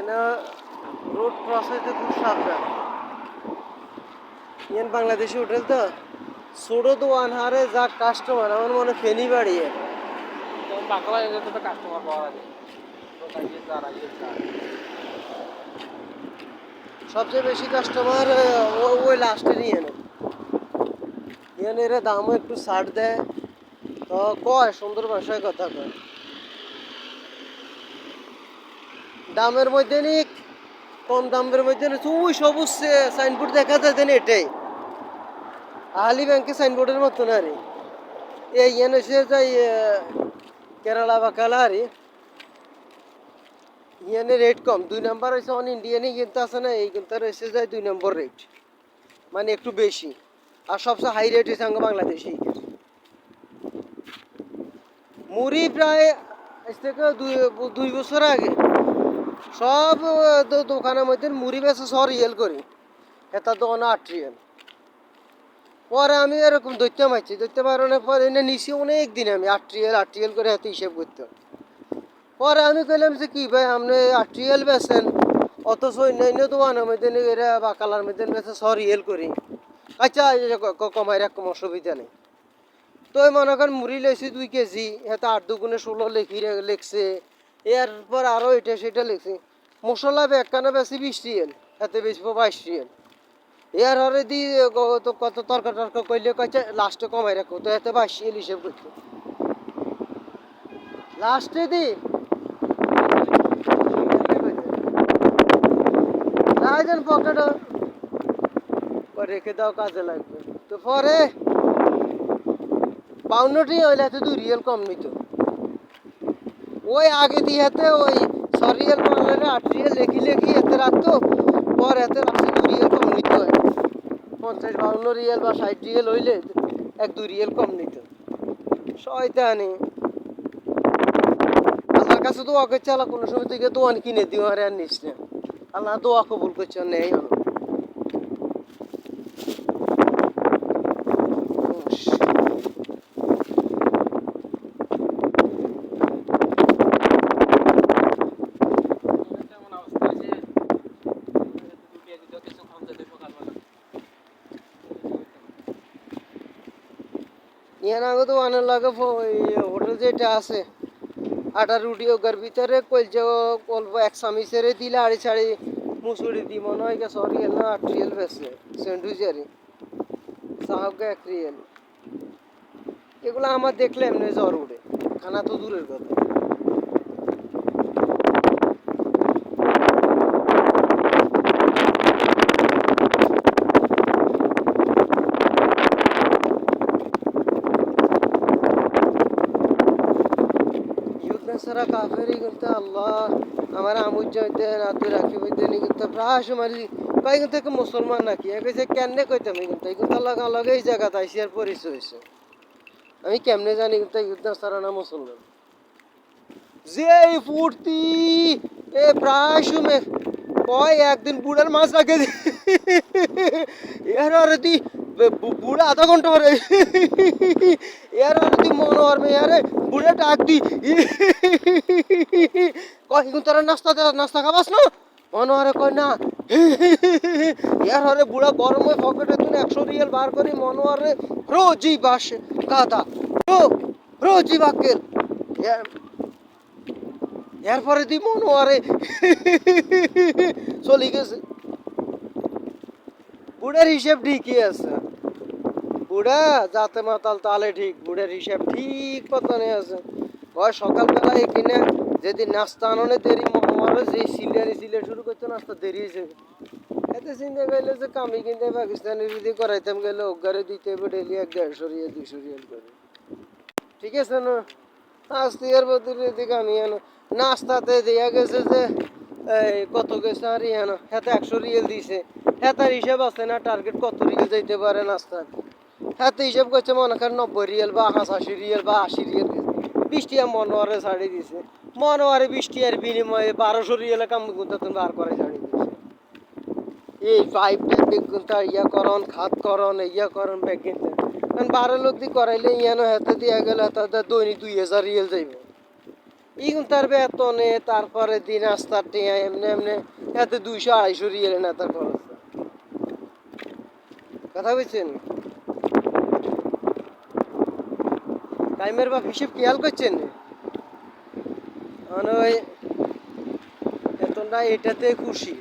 এনা road cross হইতে খুব সাবধান। ইয়ান বাংলাদেশি হোটেল তো? ছোটো দোয়ান হারে যা কাস্টমার আমার মনে ফেনি বাড়িয়ে তো কাস্টমার পাওয়া যায় যে। সবচেয়ে বেশি কাস্টমার ওই লাস্টে নিয়ে নেয়। ইয়ান এরা দামও একটু ছাড় দেয়। তো কয়, সুন্দর ভাষায় কথা কয়। দামের মধ্যে নি, কম দামের মধ্যে ওই সবুজ সাইনবোর্ড দেখা যায় দেন এটাই। আলি ব্যাংকে সাইনবোর্ডের মতো না রে এই ইয়ান এসে যাই কেরালা বা কালারি ইয়ানের রেট কম। দুই নাম্বার হয়েছে অন ইন্ডিয়ানে কিন্তু আছে না, এই কিন্তু রয়েছে যায় দুই নম্বর রেট মানে একটু বেশি। আর সবচেয়ে হাই রেট হয়েছে আমাকে বাংলাদেশি। মুড়ি প্রায় আজ থেকে দুই বছর আগে সব দোকানের মধ্যে মুড়ি বেচা সব রিয়েল করি। এটা দোকান আট রিয়েল পরে আমি এরকম দৈত্য মারছি। দৈত্য পারানোর পরে এনে নিছি অনেক দিন আমি। আট রিয়েল আট রিয়েল করে হাতে হিসেব করতাম পরে আমি কইলাম যে কি ভাই, আপনি আট রিয়েল বেছেন অথচ অন্যান্য দোকানের মধ্যে এরা বা কালার মধ্যে বেছে ছ রিয়েল করি। আচ্ছা কমাই রাখ, কোনো অসুবিধা নেই। তো মনে করেন মুড়ি লেছি দুই কেজি এতে আট দুগুণে ষোলো লেখি লেখছে। এরপর আরও এটা সেটা লেখছে। মশলা ব্যাগখানা বেশি বিশ রিয়েল, এতে বেচবো বাইশ রিয়েল। এর হরে দি তো কত তর্ক টর্ক করলে কয়েছে লাস্টে কমাই রাখো তো এতে বাইশ রিয়েল হিসেব করতে লাস্টে দি রাজন পকেট। রেখে দাও কাজে লাগবে। তো পরে পাউন্নটি হইলে এত দুই রিয়েল কম নিত। ওই আগে দিয়ে ওই ছ রিয়েল আট রিয়েল লেখি লেখি এতে রাখতো পর এতে রাখছি দুই রিয়েল কম নিত। পঞ্চাশ বাউন্ন রিয়েল বা ষাট রিয়েল হইলে এক দুই রিয়েল কম নিত। শয়তানি। আল্লাহর কাছে দোয়া করছে আল্লাহ কোনো সময় থেকে দোয়ান কিনে দিও আর আর নিস না। আল্লাহ দোয়া কবুল করছে নেই। ইয়ান আগে তো অনেক লাগে হোটেল যেটা আছে আটা রুটি ওগার ভিতরে কলছে অল্প এক সামিসেরে দিলে আড়ি ছাড়ি মুসুরি দি মনে হয় সরি এল না আট রিয়েল বেসে স্যান্ডউইচারি সাহাবকে এক রিয়েল এগুলো আমার দেখলে এমনি জ্বর উঠে, খানা তো দূরের কথা। তোরা কাফেরি করতে আল্লাহ। আমার আমুজ যাইতে না তুই রাখি বইতে নি কিন্তু প্রায় মারি। পাই কিন্তু একটা মুসলমান নাকি? এক হয়েছে কেমনে কইতাম কিন্তু? এই কিন্তু লগা লগে এই জায়গা তাইছি আর পরিচয় হয়েছে আমি কেমনে জানি কিন্তু এই কিন্তু সারা না মুসলমান। যে এই ফুর্তি, এ প্রায় কয় একদিন বুড়ার মাছ রাখে এর আর দি বুড়া আধা ঘণ্টা পরে। এর আরে দি মনে হরবে, আরে বুড়া ডাক দি। কয় কিন্তু তোরা নাস্তা দে- নাস্তা খাবাস না? মনে হরে কয়, না। গরমে পকেটে একশো রিয়েল বার করি, মনে হরে রোজই বাস কাদা এরপরে তুই মনে আরে চলে গেছে। বুড়ার হিসেব ঠিকই আছে। বুড়া, যাতে মাতাল তালে ঠিক, বুড়ার হিসেব ঠিক পতনে আছে। ওই সকালবেলা এখানে যেদিন নাস্তা আননে দেরি মনে যে সিলিয়ারি সিলিয়ার শুরু করতে নাস্তা দেরি হয়েছে। এতে চিন্তা করলে যে কামি কিনতে পাকিস্তানি যদি করাইতাম, গেলে ওগারে দিতে হবে ডেলি এক দেড়শো রিয়াল, দুইশো রিয়াল করে। ঠিক আছে না? আস্তে এর বদলে দিকে আমি নাস্তাতে দেয়া গেছে যে, এই কত গেছে আর ইয়ানো হাতে একশো রিয়েল দিছে। হাতার হিসাব আছে না টার্গেট কত রিয়েল যাইতে পারে নাস্তা হাতে হিসাব করছে মনে করেন নব্বই রিয়েল বা হাঁসাশি রিয়েল বা আশি রিয়েল বিশটি মনোয়ারে ছাড়ি দিছে। মনোয়ারে বৃষ্টি আর বিনিময়ে বারোশো রিয়েলে কাম গুনতে তুমি বার করে জানি এই পাইপ টাইপ গুনতে ইয়া করন, খাত করন, ইয়া করন ব্যাগ কিনতে কারণ বারো লোক দিয়ে করাইলে ইয়ানো হাতে দিয়া গেলে তাদের দৈনিক দুই হাজার রিয়েল যাইব। ইগুন তার বেতনে, তারপরে দিন আস্তার টিয়া এমনি এমনি এতে দুইশো আড়াইশো রিয়েল না তার খরচ। কথা বলছেন টাইমের বাপ হিসেব খেয়াল করছেন? মানে ওই এতটা এটাতে খুশি।